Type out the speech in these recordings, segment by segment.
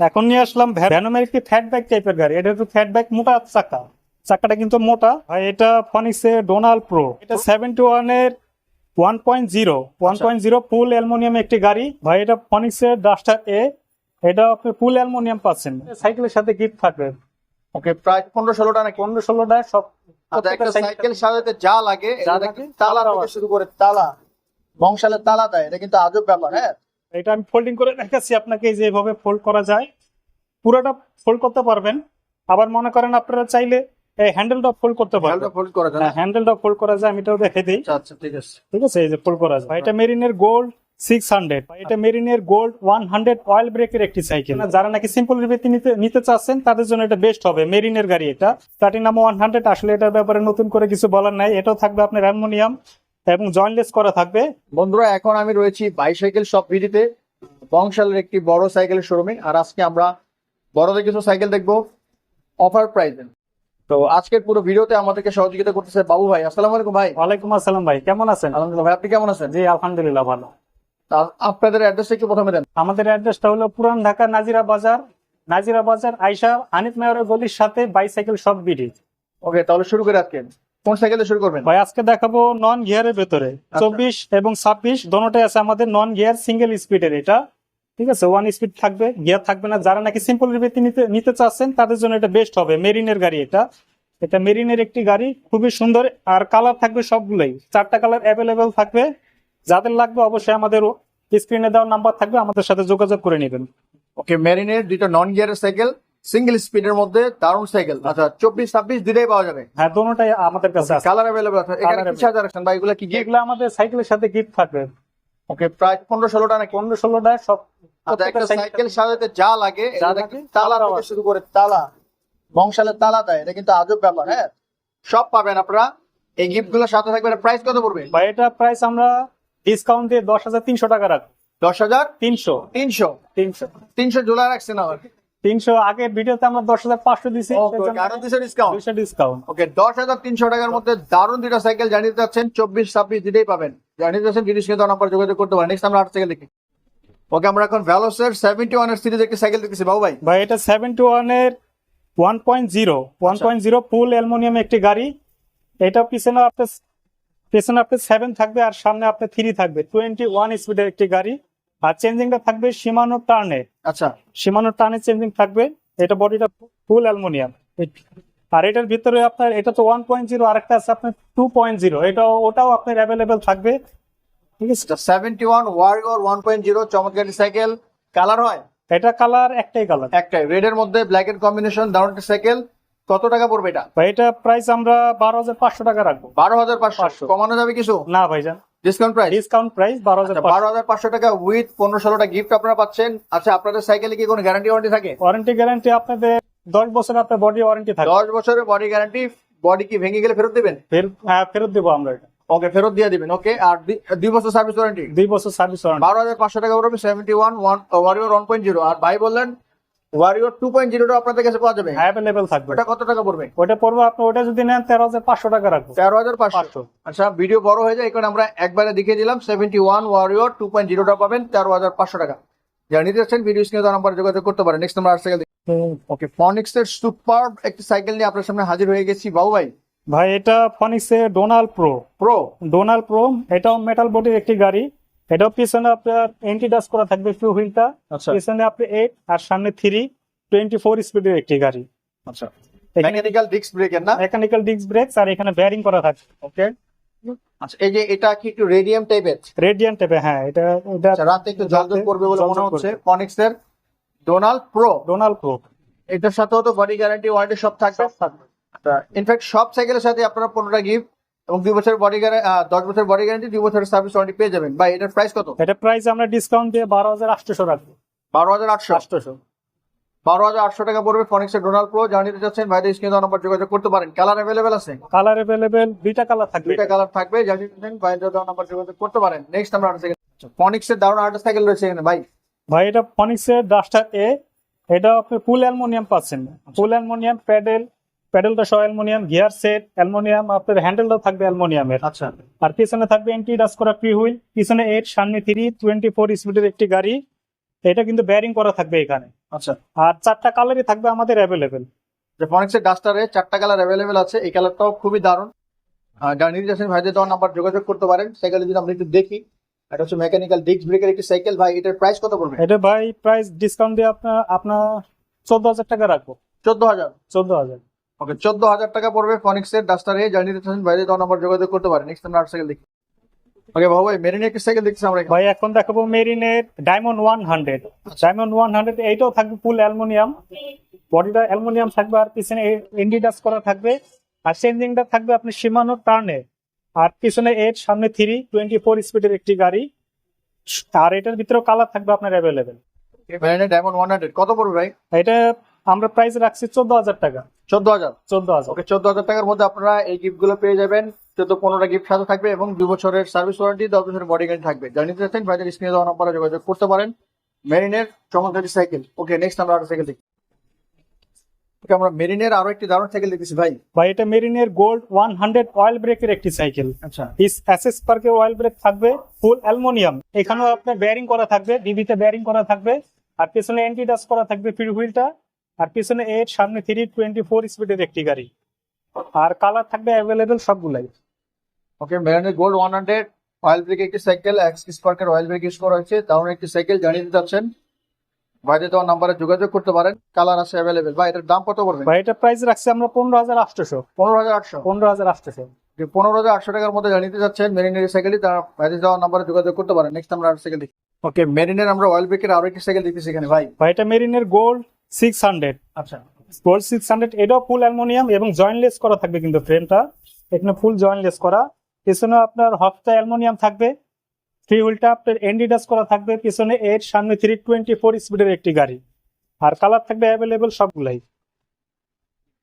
এখন নিয়ে আসলাম ভ্যানোমের একটি ফ্যাট ব্যাগ টাইপের গাড়ি। এটা একটু ফ্যাট ব্যাগ মোটা চাকা। চাকাটা কিন্তু মোটা। আর এটা ফনিক্সের ডোনাল্ড প্রো এটা সেভেন্টি ওয়ানের one point zero one point zero full aluminium একটি গাড়ি। ভাই এটা ফনিক্সের ডাস্টার এ এটা আপনি ফুল অ্যালমোনিয়াম পাচ্ছেন। সাইকেলের সাথে গিফট থাকবে। ওকে প্রায় পনেরো ষোলোটা নাকি পনেরো ষোলোটা সব একটা সাইকেল সাজাতে যা লাগে তালা শুরু করে তালা। বংশালের তালা দেয়। এটা কিন্তু আজব ব্যাপার হ্যাঁ? এটা আমি ফোল্ডিং করে দেখাচ্ছি আপনাকে এই যে এভাবে ফোল্ড করা যায়। পুরোটা ফোল্ড করতে পারবেন। আবার মনে করেন আপনারা চাইলে এই হ্যান্ডেলটা ফোল্ড করতে পারবেন। ফোল্ড করা যায় হ্যাঁ হ্যান্ডেলটা ফোল্ড করা যায় আমি এটাও দেখে দিই। আচ্ছা আচ্ছা ঠিক আছে। ঠিক আছে এই যে ফোল্ড করা যায়। এটা মেরিনের গোল্ড সিক্স হান্ড্রেড এটা মেরিনের গোল্ড ওয়ান হান্ড্রেড অয়েল ব্রেকের একটি সাইকেল যারা নাকি সিম্পল রিভিতে নিতে নিতে চাচ্ছেন তাদের জন্য এটা বেস্ট হবে মেরিনের গাড়ি এটা। প্লাটিনাম ওয়ান হান্ড্রেড আসলে এটার ব্যাপারে নতুন করে কিছু বলার নাই। এটাও থাকবে আপনার অ্যালমোনিয়াম। এবং জয়েন্টলেস করা থাকবে। বন্ধুরা এখন আমি রয়েছি বাইসাইকেল শপ ভিডিতে। বংশালের একটি বড় সাইকেলের শোরুমে আর আজকে আমরা বড়দের কিছু সাইকেল দেখব। অফার প্রাইজে তো আজকের পুরো ভিডিওতে আমাদেরকে সহযোগিতা করতেছে বাবু ভাই। আসসালামু আলাইকুম ভাই। ওয়ালাইকুম আসসালাম ভাই কেমন আছেন? আলহামদুলিল্লাহ ভাই আপনি কেমন আছেন? জি আলহামদুলিল্লাহ ভালো। আপনাদের অ্যাড্রেসটা একটু প্রথমে দেন। আমাদের অ্যাড্রেসটা হলো পুরান ঢাকা নাজিরা বাজার। নাজিরা বাজার আইসা হানিফ মেয়রের গলির সাথে বাইসাইকেল সব বিডি ওকে তাহলে শুরু করে আজকে। কোন সাইকেল শুরু করবেন। ভাই আজকে দেখাবো নন গিয়ারের ভেতরে। চব্বিশ এবং ছাব্বিশ দোনোটাই আছে আমাদের নন গিয়ার সিঙ্গেল স্পিডের এটা। ঠিক আছে? ওয়ান স্পিড থাকবে গিয়ার থাকবে না। যারা নাকি সিম্পল নিতে চাচ্ছেন তাদের জন্য এটা বেস্ট হবে। মেরিনের গাড়ি এটা। এটা মেরিনের একটি গাড়ি খুবই সুন্দর। আর কালার থাকবে সবগুলোই। চারটা কালার অ্যাভেলেবেল থাকবে। যাদের লাগবে অবশ্যই আমাদের স্ক্রিনে দেওয়ার নাম্বার থাকবে আমাদের সাথে যোগাযোগ করে নেবেন। ওকে মেরিনের দুইটা নন গিয়ারের সাইকেল সিঙ্গেল স্পিডের মধ্যে দারুণ সাইকেল আচ্ছা চব্বিশ ছাব্বিশ দুইটাই পাওয়া যাবে। হ্যাঁ দোনোটাই আমাদের কাছে আছে। কালার অ্যাভেলেবল আছে। এখানে কি চার্জার রাখছেন ভাই এগুলো কি এগুলো আমাদের সাইকেলের সাথে গিফট থাকবে। ওকে প্রায় পনেরো ষোলোটা নাকি? পনেরো ষোলোটা সব আচ্ছা একটা সাইকেল সাজাতে যা লাগে তালা থেকে শুরু করে তালা। বংশালের তালা দেয় এটা কিন্তু আজব ব্যাপার হ্যাঁ? সব পাবেন আপনারা। এই গিফটগুলোর সাথে থাকবে প্রাইস কত পড়বে? বা এটা প্রাইস আমরা ডিসকাউন্ট দিয়ে দশ হাজার তিনশো টাকা রাখব। দশ হাজার তিনশো। তিনশো। তিনশো। তিনশো জুলাই রাখছেন আমার তিনশো আগের ভিডিওতে আমরা দশ হাজার পাঁচশো দিছি আরও দুশো ডিসকাউন্ট দুইশো ডিসকাউন্ট ওকে দশ হাজার তিনশো টাকার মধ্যে দারুণ দুইটা সাইকেল জানিয়ে যাচ্ছেন চব্বিশ ছাব্বিশ দিতেই পাবেন। জানিয়ে যাচ্ছেন জিনিস কিন্তু নাম্বার যোগাযোগ করতে পারেন। নেক্সট আমরা আট সাইকেল দেখি। ওকে আমরা এখন ভ্যালোসের সেভেন্টি ওয়ানের সিরিজ একটি সাইকেল দেখতেছি বাবু ভাই। ভাই এটা সেভেন্টি ওয়ানের one point zero one point zero full aluminium একটি গাড়ি। এটা পিছনে আপনার পিছনে আপনার সেভেন থাকবে আর সামনে আপনার থ্রি থাকবে। টোয়েন্টি ওয়ান স্পিডের একটি গাড়ি। আর চেঞ্জিংটা থাকবে সীমানো টার্নে আচ্ছা। সীমানো টার্নে চেঞ্জিং থাকবে। এটা বডিটা ফুল অ্যালমোনিয়াম আর এটার ভিতরে আপনার এটা তো ওয়ান পয়েন্ট জিরো আরেকটা আছে আপনার টু পয়েন্ট জিরো এটা ওটাও আপনার অ্যাভেলেবেল থাকবে। ঠিক আছে? Seventy one warrior one point zero চমৎকার সাইকেল কালার হয়? এটা কালার একটাই কালার। একটাই। রেড এর মধ্যে ব্ল্যাক এর কম্বিনেশন দারুণ সাইকেল কত টাকা পড়বে এটা? ভাই এটা প্রাইস আমরা বারো হাজার পাঁচশো টাকা রাখব। বারো হাজার পাঁচশো। পাঁচশো। কমানো যাবে কিছু? না ভাইজান। ডিসকাউন্ট প্রাইস ডিসকাউন্ট প্রাইস বারো হাজার বারো হাজার পাঁচশো টাকা উইথ পনেরো ষোলোটা গিফট আপনারা পাচ্ছেন। আচ্ছা আপনাদের সাইকেলে কি কোনো গ্যারান্টি ওয়ারেন্টি থাকে? ওয়ারেন্টি গ্যারান্টি আপনাদের দশ বছর আপনার বডি ওয়ারেন্টি থাকবে দশ বছরের বডি গ্যারান্টি বডি কি ভেঙে গেলে ফেরত দিবেন? হ্যাঁ ফেরত দেবো আমরা এটা। ওকে ফেরত দিয়ে দিবেন ওকে আর দুই- বছর সার্ভিস ওয়ারেন্টি দুই বছর সার্ভিস ওয়ারেন্টি বারো হাজার পাঁচশো টাকা পড়বে seventy one one warrior one point zero আর ভাই বললেন ওয়ারিয়র আপনাদের কাছে পাওয়া যাবে? অ্যাভেলেবেল থাকবে। ওটা কত টাকা পড়বে? ওটা পড়বে আপনি ওটা যদি নেন তেরো হাজার পাঁচশো টাকা রাখব। তেরো আচ্ছা ভিডিও বড় হয়ে যায় এখন আমরা একবারে দেখিয়ে দিলাম ওয়ারিয়র পাবেন তেরো হাজার পাঁচশো টাকা। যারা নিতে চাচ্ছেন ভিডিও স্ক্রিনে নাম্বার যোগাযোগ করতে পারেন। নেক্সট সাইকেল ওকে ফনিক্স এর সুপার একটি সাইকেল নিয়ে আপনার সামনে হাজির হয়ে গেছি। বাবু ভাই? ভাই এটা ফনিক্সের Donald pro pro Donald pro এটাও মেটাল বডির একটি গাড়ি। এটাও পিছনে আপনার এন্টি ডাস্ট করা থাকবে ফিউ হুইলটা। আচ্ছা। পিছনে আপনি এইট আর সামনে থ্রি টোয়েন্টি ফোর স্পিডের একটি গাড়ি। আচ্ছা। মেকানিক্যাল ডিস্ক ব্রেকের না? মেকানিক্যাল ডিস্ক ব্রেকস আর এখানে ব্যারিং করা থাকবে। ওকে আচ্ছা এই যে এটা কি একটু রেডিয়াম টাইপের রেডিয়ান টাইপে হ্যাঁ এটা এটা আচ্ছা রাতে একটু জলজল করবে বলে মনে হচ্ছে। করবে। ফনিক্স এর ডোনাল্ড প্রো ডোনাল্ড প্রো এটার সাথেও তো বডি গ্যারান্টি ওয়ারেন্টি সব থাকবে। ইনফ্যাক্ট সব সাইকেলের সাথে আপনারা পনেরোটা গিফট এবং দুই বছর বডি গ্যারান্টি দশ বছর বডি গ্যারান্টি দুই বছরের সার্ভিস ওয়ারেন্টি পেয়ে যাবেন। ভাই এটার প্রাইস কত? এটা প্রাইস আমরা ডিসকাউন্ট দিয়ে বারো হাজার আটশোশো রাখব। বারো হাজার আটশো? আটশোশো। বারো হাজার আটশো টাকা পড়বে ফনিক্স এর ডোনাল্ড প্রো যা নিতে চাচ্ছেন ভাইদের স্ক্রিনে নাম্বার যোগাযোগ করতে পারেন। কালার অ্যাভেলেবেল আছে? কালার অ্যাভেলেবেল দুইটা কালার থাকবে। দুইটা কালার থাকবে। যা নিতে ভাইদের নাম্বার যোগাযোগ করতে পারেন। নেক্সট আমরা ফনিক্স এর দারুণ আরেকটা সাইকেল রয়েছে এখানে ভাই। ভাই এটা ফনিক্সের ডাস্টার এ এটা আপনি ফুল অ্যালমোনিয়াম পাচ্ছেন। ফুল অ্যালমোনিয়াম প্যাডেল প্যাডেলটা সহ অ্যালমোনিয়াম গিয়ার সেট অ্যালমোনিয়াম আপনার হ্যান্ডেলটাও থাকবে অ্যালমোনিয়ামের আচ্ছা। আর পিছনে থাকবে এন্টি ডাস্ট করা ফ্রি হুইল পিছনে এইট সামনে থ্রি টোয়েন্টি ফোর স্পিডের একটি গাড়ি। এটা কিন্তু ব্যারিং করা থাকবে এখানে। আচ্ছা। আর চারটা কালারই থাকবে আমাদের অ্যাভেলেবেল যে ফনিক্সের ডাস্টারে চারটা কালার অ্যাভেলেবেল আছে এই কালারটাও খুবই দারুণ। যারা নিতে চাচ্ছেন ভাইদের দেওয়ার নাম্বার যোগাযোগ করতে পারেন। সাইকেলে যদি আমরা একটু দেখি এটা হচ্ছে মেকানিক্যাল ডিস্ক ব্রেকের একটি সাইকেল ভাই এটার প্রাইস কত পড়বে? এটা ভাই প্রাইস ডিসকাউন্ট দিয়ে আপনার আপনার চোদ্দ হাজার টাকা রাখব। চোদ্দ হাজার? চোদ্দ হাজার। ওকে চোদ্দ হাজার টাকা পড়বে ফনিক্সের ডাস্টারে। নিতে চাচ্ছেন ভাইদের দেওয়ার নাম্বার যোগাযোগ করতে পারেন। নেক্সট আমরা সাইকেল দেখি। ওকে ভাই ভাই মেরিনে একটি সাইকেল দেখছি আমরা ভাই এখন দেখাবো মেরিনের diamond one hundred diamond one hundred এইটাও থাকবে ফুল অ্যালুমিনিয়াম। বডিটা অ্যালুমিনিয়াম থাকবে আর পিছনে ইন্ডিডাস করা থাকবে। আর চেঞ্জিংটা থাকবে আপনি সীমানো টার্নে। আর পিছনে এইট সামনে থ্রি টোয়েন্টি ফোর স্পিডের একটি গাড়ি। আর এটার ভিতরেও কালার থাকবে আপনার অ্যাভেলেবেল ডায়মন্ড ওয়ান হান্ড্রেড কত পড়বে ভাই? এটা আমরা প্রাইস রাখছি চোদ্দ হাজার টাকা। চোদ্দ হাজার। চোদ্দ হাজার। ওকে চোদ্দ হাজার টাকার মধ্যে আপনারা এই গিফটগুলো পেয়ে যাবেন। চোদ্দ পনেরোটা গিফট সাথে থাকবে এবং দু বছরের সার্ভিস ওয়ারেন্টি দশ বছরের বডি গাড়ি থাকবে। যারা নিতে চাচ্ছেন ভাইদের স্ক্রিনে দেওয়া নাম্বারে যোগাযোগ করতে পারেন। মেরিনের চমৎকারী সাইকেল ওকে নেক্সট আমরা আরও সাইকেল দেখি। ওকে আমরা মেরিনের আরও একটি দারুণ সাইকেল দেখতেছি ভাই। ভাই এটা মেরিনের গোল্ড ওয়ান হান্ড্রেড অয়েল ব্রেকের একটি সাইকেল আচ্ছা। অ্যাসেস পার্কে অয়েল ব্রেক থাকবে ফুল অ্যালুমিনিয়াম এখানেও আপনার বেয়ারিং করা থাকবে ডিবিতে বেয়ারিং করা থাকবে আর পিছনে এন্টি ডাস্ট করা থাকবে ফির হুইলটা আর পিছনে এইট সামনে থ্রি টোয়েন্টি ফোর স্পিডের একটি গাড়ি। আর কালার থাকবে অ্যাভেলেবেল সবগুলাই। Okay মেরিনের gold one hundred oil brake একটি সাইকেল এক্সকিস পার্কের অয়েল ব্রেক ইউজ করা হয়েছে। দারুণ একটি সাইকেল জানিয়ে দিতে চাচ্ছেন। ভাইদের দেওয়া নাম্বারে যোগাযোগ করতে পারেন। কালার আছে অ্যাভেলেবেল ভাই এটার দাম কত পড়বে ভাই এটা প্রাইস রাখছি আমরা পনেরো হাজার আটশোশো পনেরো হাজার আটশো? পনেরো হাজার আটশোশো যে পনেরো হাজার আটশো টাকার মধ্যে জানিয়ে যাচ্ছেন মেরিনের সাইকেলই তারা ভাইদের দেওয়া নাম্বারে যোগাযোগ করতে পারেন। নেক্সট আমরা আর সাইকেল দেখি। ওকে মেরিনের আমরা অয়েল ব্রেকের আরও একটি সাইকেল দেখতেছি এখানে ভাই। ভাই এটা মেরিনের গোল্ড সিক্স হান্ড্রেড আচ্ছা। গোল্ড সিক্স হান্ড্রেড এটাও ফুল অ্যালুমিনিয়াম এবং জয়েন্টলেস করা থাকবে কিন্তু ফ্রেমটা এখানে ফুল জয়েন্টলেস করা। পিছনে আপনার হফটা অ্যালুমিনিয়াম থাকবে। থ্রি হুইলটা আপনার এন্ডিডাস করা থাকবে। পিছনে এইট সামনে থ্রি টোয়েন্টি ফোর স্পিডের একটি গাড়ি। আর কালার থাকবে অ্যাভেলেবেল সবগুলাই।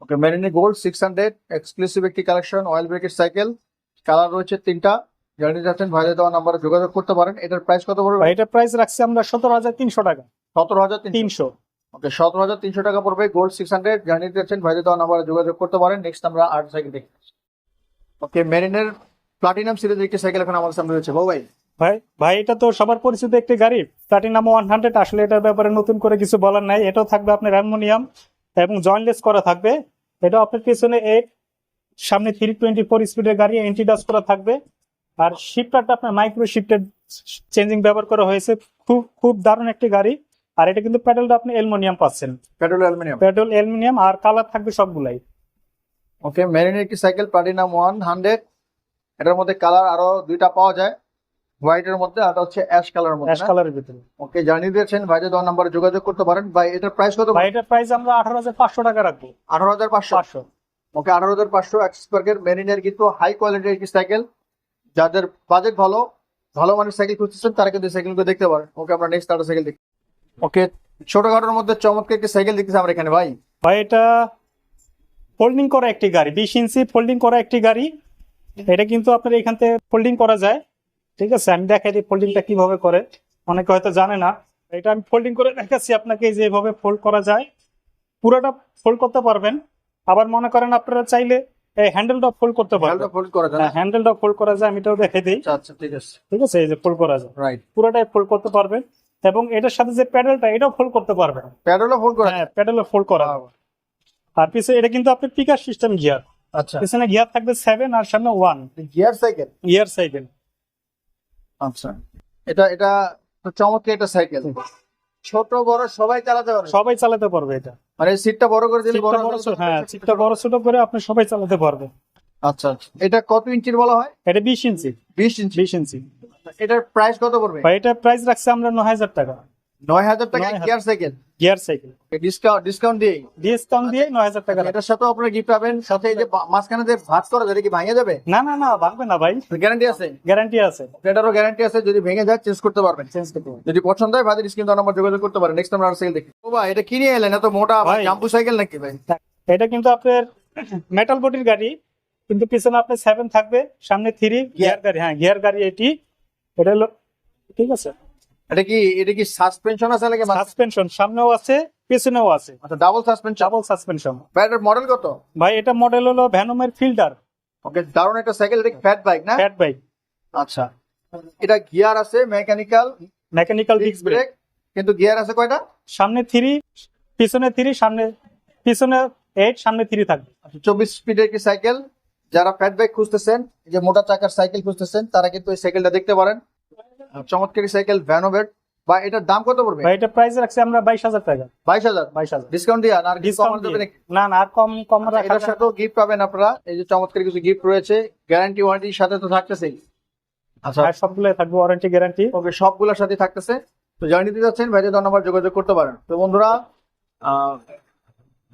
ওকে মেরিনের গোল্ড সিক্স হান্ড্রেড এক্সক্লুসিভ একটি কালেকশন অয়েল ব্রেকের সাইকেল কালার রয়েছে তিনটা। জানিয়ে যাচ্ছেন ভাইদের দেওয়া নাম্বারে যোগাযোগ করতে পারেন। এটার প্রাইস কত পড়বে? ভাই এটা প্রাইস রাখছি আমরা সতেরো হাজার তিনশো টাকা। সতেরো হাজার তিনশো। ওকে, সতেরো হাজার তিনশো টাকা পড়বে গোল্ড সিক্স হান্ড্রেড জানিয়ে যাচ্ছেন ভাইদের দেওয়া নাম্বারে যোগাযোগ করতে পারেন। নেক্সট আমরা আট সাইকেল দেখি। ওকে মেরিনের প্লাটিনাম সিরিজের একটি সাইকেল এখন আমাদের সামনে রয়েছে। ভাই। ভাই ভাই, এটা তো সবার পরিচিত একটি গাড়ি। প্লাটিনাম ওয়ান হান্ড্রেড আসলে এটার ব্যাপারে নতুন করে কিছু বলার নাই। এটাও থাকবে আপনার অ্যালুমিনিয়াম এবং জয়েন্টলেস করা থাকবে। এটাও আপনার পিছনে এইট সামনে থ্রি টোয়েন্টি ফোর স্পিডের গাড়ি এন্টিডাস করা থাকবে। আর শিফটারটা আপনার মাইক্রো শিফটের চেঞ্জিং ব্যবহার করা হয়েছে। খুব খুব দারুণ একটি গাড়ি। আর এটা কিন্তু প্যাডেলটা আপনি অ্যালুমিনিয়াম পাচ্ছেন। Petrol aluminium. প্যাডেল অ্যালুমিনিয়াম আর কালার থাকবে সবগুলাই। ওকে মেরিনের একটি সাইকেল? Platinum one hundred. এটার মধ্যে কালার আরও দুইটা পাওয়া যায়। হোয়াইটের মধ্যে আর হচ্ছে অ্যাশ কালার মধ্যে অ্যাশ কালারের ভিতরে। ওকে জানিয়ে দিয়েছেন। ভাইদের দেওয়া নাম্বারে যোগাযোগ করতে পারেন। ভাই এটার প্রাইস কত? ভাই এটার প্রাইস আমরা আঠারো হাজার পাঁচশো টাকা রাখব। আঠারো হাজার পাঁচশো? পাঁচশো। ওকে আঠারো হাজার পাঁচশো অ্যাক্সিস পার্কের মেরিনের কিন্তু হাই কোয়ালিটির একটি সাইকেল। যাদের বাজেট ভালো ভালো মানের সাইকেল খুঁজতেছেন তারা কিন্তু সাইকেলগুলো দেখতে পারেন। ওকে আমরা নেক্সট আরও সাইকেল দেখি। ওকে ছোটখাটোর মধ্যে চমৎকার একটি সাইকেল দেখতেছি আমরা এখানে ভাই। ভাই এটা ফোল্ডিং করা একটি গাড়ি বিশ ইঞ্চি ফোল্ডিং করা একটি গাড়ি। এটা কিন্তু আপনার এখান থেকে ফোল্ডিং করা যায়। ঠিক আছে আমি দেখাই দিই ফোল্ডিংটা কীভাবে করে। অনেকে হয়তো জানে না। এটা আমি ফোল্ডিং করে দেখাচ্ছি আপনাকে এই যে এভাবে ফোল্ড করা যায়। পুরোটা ফোল্ড করতে পারবেন। আবার মনে করেন আপনারা চাইলে এই হ্যান্ডেলটা ফোল্ড করতে পারবেন। ফোল্ড করা যায় হ্যাঁ হ্যান্ডেলটা ফোল্ড করা যায় আমি এটাও দেখাই দিই। আচ্ছা আচ্ছা ঠিক আছে। ঠিক আছে এই যে ফোল্ড করা যায়। রাইট পুরোটাই ফোল্ড করতে পারবেন। এবং এটার সাথে যে প্যাডেলটা এটাও ফোল্ড করতে পারবেন। প্যাডেলও ফোল্ড করা হ্যাঁ প্যাডেলও ফোল্ড করা। আর পিছনে এটা কিন্তু আপনার পিকার সিস্টেম গিয়ার আচ্ছা। পিছনে গিয়ার থাকবে সেভেন আর সামনে one gear cycle gear cycle আচ্ছা। এটা এটা চমৎকার একটা সাইকেল ছোট বড় সবাই চালাতে পারবে। সবাই চালাতে পারবে এটা। মানে সিটটা বড় করে দিলে বড় হ্যাঁ সিটটা বড় ছোট করে আপনি সবাই চালাতে পারবে। আচ্ছা এটা কত ইঞ্চির বলা হয়? এটা বিশ ইঞ্চি। বিশ ইঞ্চি? বিশ ইঞ্চি। এটার প্রাইস কত পড়বে? ভাই এটা প্রাইস রাখছে আমরা নয় হাজার টাকা। নয় হাজার টাকা gear cycle gear cycle discount discount দিয়ে ডিসকাউন্ট দিয়ে নয় হাজার টাকা এটার সাথেও আপনারা গিফট পাবেন সাথে এই যে মাঝখানে যে ভাত করা যায় কি ভাঙে যাবে? না না না ভাঙবে না ভাই। গ্যারান্টি আছে? গ্যারান্টি আছে। এটারও গ্যারান্টি আছে যদি ভেঙে যায় চেঞ্জ করতে পারবেন। চেঞ্জ করতে পারবে। যদি পছন্দ হয় ভাইদের স্ক্রিন নাম্বার যোগাযোগ করতে পারেন। নেক্সট আমরা আর সাইকেল দেখি। ও ভাই এটা কিনে এলেন? এত মোটা ভাই। জাম্পু সাইকেল নাকি ভাই? এটা কিন্তু আপনার মেটাল বডির গাড়ি। কিন্তু পিছনে আপনার সেভেন থাকবে সামনে থ্রি গিয়ার গাড়ি হ্যাঁ গিয়ার গাড়ি এটি। এটা হলো ঠিক আছে? এটা কি এটা কি সাসপেনশন আছে নাকি সাসপেনশন সামনেও আছে পেছনেও আছে। আচ্ছা ডাবল সাসপেনশন ডাবল সাসপেনশন ভাই এটার মডেল কত? ভাই এটা মডেল হলো ভ্যানমের ফিল্টার ওকে দারুণ একটা সাইকেল এটা ফ্যাট বাইক না? ফ্যাট বাইক আচ্ছা এটা গিয়ার আছে mechanical mechanical disc brake brake কিন্তু গিয়ার আছে কয়টা? সামনে থ্রি পিছনে থ্রি সামনে পিছনে এইট সামনে থ্রি থাকবে। চব্বিশ স্পিডের কি সাইকেল যারা ফ্যাট বাইক খুঁজতেছেন যে মোটা চাকার সাইকেল খুঁজতেছেন তারা কিন্তু এই সাইকেলটা দেখতে পারেন। চমৎকারী সাইকেল ভ্যানোভেট বা এটার দাম কত পড়বে? ভাই এটা প্রাইস রাখছি আমরা বাইশ হাজার টাকা। বাইশ হাজার? বাইশ হাজার। ডিসকাউন্ট দিয়ে আর ডিসকাউন্ট যাবে না না আর কম কম আচ্ছা, রাখা এটার যাবে না। সাথেও গিফট পাবেন আপনারা। এই যে চমৎকার কিছু গিফট রয়েছে গ্যারান্টি ওয়ারেন্টির সাথে তো থাকতেছেই। আচ্ছা। আর সবগুলো থাকবে ওয়ারেন্টি গ্যারান্টি ওকে সবগুলোর সাথে থাকতেছে। তো যারা দিতে যাচ্ছেন ভাইদের নম্বর যোগাযোগ করতে পারেন। তো বন্ধুরা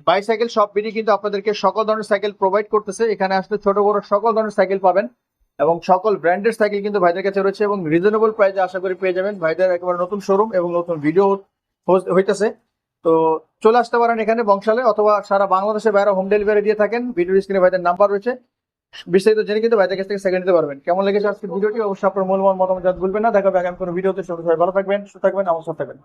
বাইসাইকেল, সব বিডি কিন্তু আপনাদেরকে সকল ধরনের সাইকেল প্রোভাইড করতেছে। এখানে আসলে ছোট বড় সকল ধরনের সাইকেল পাবেন এবং সকল ব্র্যান্ডের সাইকেল কিন্তু ভাইদের কাছে রয়েছে এবং রিজনেবল প্রাইসে আশা করি পেয়ে যাবেন। ভাইদের একেবারে নতুন শোরুম এবং নতুন ভিডিও হইতেছে। তো চলে আসতে পারেন এখানে বংশালে অথবা সারা বাংলাদেশে বাইরে হোম ডেলিভারি দিয়ে থাকেন। ভিডিও স্ক্রিনে ভাইদের নাম্বার রয়েছে। বিস্তারিত জেনে কিন্তু ভাইদের কাছ থেকে সেকেন্ড নিতে পারবেন। কেমন লেগেছে আজকে ভিডিওটি অবশ্যই আপনার মূল্যবান মতামত ভুলবেন না। দেখা হবে আগামী কোনো ভিডিওতে সবাই ভালো থাকবেন, সুস্থ থাকবেন, আমার সাথে থাকবেন।